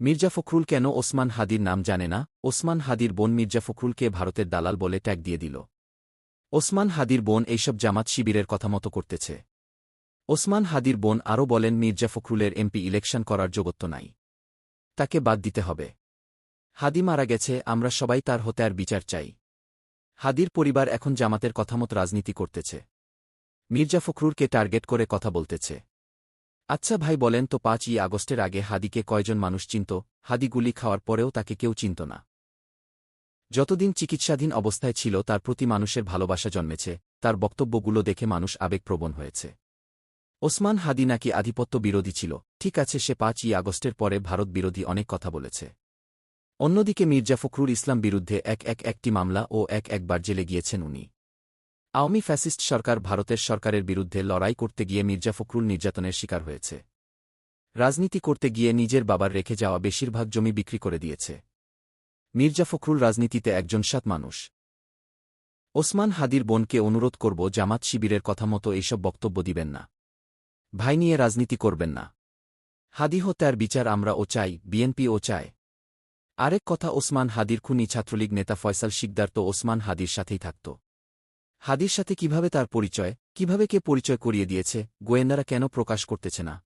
মির্জা ফখরুল কেন ওসমান হাদির নাম জানে না? ওসমান হাদির বোন মির্জা ফখরুলকে ভারতের দালাল বলে ট্যাগ দিয়ে দিল। ওসমান হাদির বোন এইসব জামাত শিবিরের কথা মতো করতেছে। ওসমান হাদির বোন আরও বলেন, মির্জা ফখরুলের এমপি ইলেকশন করার যোগত্ব নাই। তাকে বাদ দিতে হবে। হাদি মারা গেছে, আমরা সবাই তার হতে আর বিচার চাই। হাদির পরিবার এখন জামাতের কথামত রাজনীতি করতেছে। মির্জা ফখরুলকে টার্গেট করে কথা বলতেছে। আচ্ছা ভাই বলেন তো, পাঁচই আগস্টের আগে হাদিকে কয়জন মানুষ চিনত? হাদি গুলি খাওয়ার পরেও তাকে কেউ চিনত না। যতদিন চিকিৎসাধীন অবস্থায় ছিল, তার প্রতি মানুষের ভালোবাসা জন্মেছে। তার বক্তব্যগুলো দেখে মানুষ আবেগপ্রবণ হয়েছে। ওসমান হাদি নাকি আধিপত্য বিরোধী ছিল। ঠিক আছে, সে পাঁচই আগস্টের পরে ভারত বিরোধী অনেক কথা বলেছে। অন্যদিকে মির্জা ফখরুল ইসলাম বিরুদ্ধে এক এক একটি মামলা ও এক একবার জেলে গিয়েছেন উনি। আওয়ামী ফ্যাসিস্ট সরকার ভারতের সরকারের বিরুদ্ধে লড়াই করতে গিয়ে মির্জা ফখরুল নির্যাতনের শিকার হয়েছে। রাজনীতি করতে গিয়ে নিজের বাবার রেখে যাওয়া বেশিরভাগ জমি বিক্রি করে দিয়েছে। মির্জা ফখরুল রাজনীতিতে একজন সাত মানুষ। ওসমান হাদির বোনকে অনুরোধ করব জামাত শিবিরের কথা মতো এইসব বক্তব্য দিবেন না। ভাই নিয়ে রাজনীতি করবেন না। হাদি হত্যার বিচার আমরা ও চাই, বিএনপি ও চায়। আরেক কথা, ওসমান হাদির খুনি ছাত্রলীগ নেতা ফয়সাল শিকদার তো ওসমান হাদির সাথেই থাকত। হাদির সাথে কীভাবে তার পরিচয়, কীভাবে কে পরিচয় করিয়ে দিয়েছে, গোয়েন্দারা কেন প্রকাশ করতেছে না?